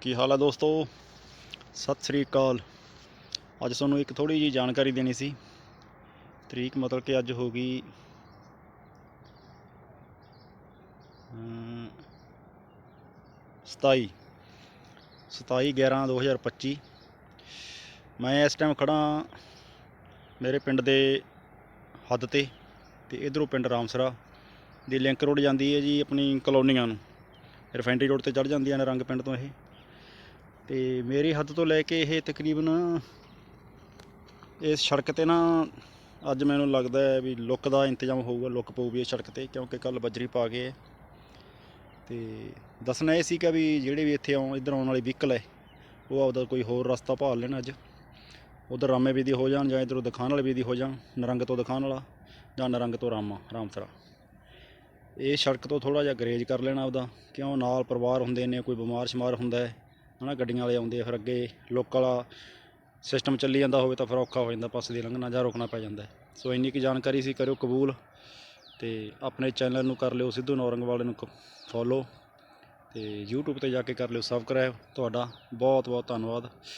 ਕੀ ਹਾਲ ਹੈ ਦੋਸਤੋ? ਸਤਿ ਸ੍ਰੀ ਅਕਾਲ। ਅੱਜ ਤੁਹਾਨੂੰ ਇੱਕ ਥੋੜੀ ਜੀ ਜਾਣਕਾਰੀ ਦੇਣੀ ਸੀ। ਤਰੀਕ ਮਤਲਬ ਕਿ ਅੱਜ ਹੋ ਗਈ ਅਮ, 27 27 11 2025 ਮੈਂ ਇਸ ਟਾਈਮ ਖੜਾ ਮੇਰੇ ਪਿੰਡ ਦੇ ਹੱਦ ਤੇ ਤੇ ਇਧਰੋਂ ਪਿੰਡ ਰਾਮਸਰਾ ਦੀ ਲਿੰਕ ਰੋਡ ਜਾਂਦੀ ਹੈ ਜੀ ਆਪਣੀ ਕਲੋਨੀਆਂ ਨੂੰ। ਰਿਫਾਈਨਰੀ ਰੋਡ ਤੇ ਚੜ ਜਾਂਦੀਆਂ ਨੇ ਰੰਗ ਪਿੰਡ ਤੋਂ ਇਹ। ਤੇ ਮੇਰੀ ਹੱਦ ਤੋਂ ਲੈ ਕੇ ਇਹ ਤਕਰੀਬਨ ਇਸ ਸੜਕ ਤੇ ਨਾ ਅੱਜ ਮੈਨੂੰ ਲੱਗਦਾ ਹੈ ਵੀ ਲੁੱਕ ਦਾ ਇੰਤਜ਼ਾਮ ਹੋਊਗਾ, ਲੁੱਕ ਪਊਗੀ ਇਸ ਸੜਕ ਤੇ, ਕਿਉਂਕਿ ਕੱਲ ਬਜਰੀ ਪਾ ਗਏ ਹੈ। ਤੇ ਦੱਸਣਾ ਇਹ ਸੀਗਾ ਵੀ ਜਿਹੜੇ ਵੀ ਇੱਥੇ ਆਉਣ, ਇੱਧਰ ਆਉਣ ਵਾਲੇ ਵਹੀਕਲ ਹੈ, ਉਹ ਆਪਦਾ ਕੋਈ ਹੋਰ ਰਸਤਾ ਭਾਲ ਲੈਣ ਅੱਜ। ਉਧਰ ਰਾਮੇ ਵੀ ਦੀ ਹੋ ਜਾਣ ਜਾਂ ਇੱਧਰੋਂ ਦਿਖਾਣ ਵਾਲੇ ਵੀ ਦੀ ਹੋ ਜਾਣ, ਨਰੰਗ ਤੋਂ ਦਿਖਾਣ ਵਾਲਾ ਜਾਂ ਨਰੰਗ ਤੋਂ ਰਾਮਾ, ਰਾਮਸਰਾ। ਇਹ ਸੜਕ ਤੋਂ ਥੋੜਾ ਜਿਹਾ ਗਰੇਜ ਕਰ ਲੈਣਾ ਆਪਦਾ, ਕਿਉਂ? ਨਾਲ ਪਰਿਵਾਰ ਹੁੰਦੇ ਨੇ, ਕੋਈ ਬਿਮਾਰ ਸ਼ਮਾਰ ਹੁੰਦਾ ਹੈ। ਹਨਾ, ਗੱਡੀਆਂ ਵਾਲੇ ਆਉਂਦੇ ਆ ਫਿਰ ਅੱਗੇ, ਲੋਕ ਵਾਲਾ ਸਿਸਟਮ ਚੱਲੀ ਜਾਂਦਾ ਹੋਵੇ ਤਾਂ ਫਿਰ ਔਖਾ ਹੋ ਜਾਂਦਾ ਪਾਸੇ ਦੀ ਲੰਘਣਾ ਜਾਂ ਰੋਕਣਾ ਪੈ ਜਾਂਦਾ। ਸੋ ਇੰਨੀ ਕੀ ਜਾਣਕਾਰੀ ਸੀ, ਕਰਿਓ ਕਬੂਲ ਤੇ ਆਪਣੇ ਚੈਨਲ ਨੂੰ ਕਰ ਲਿਓ ਸਿੱਧੂ ਨੌਰੰਗ ਵਾਲੇ ਨੂੰ ਫੋਲੋ ਤੇ YouTube ਤੇ ਜਾ ਕੇ ਕਰ ਲਿਓ ਸਬਸਕ੍ਰਾਈਬ ਤੁਹਾਡਾ ਬਹੁਤ ਬਹੁਤ ਧੰਨਵਾਦ।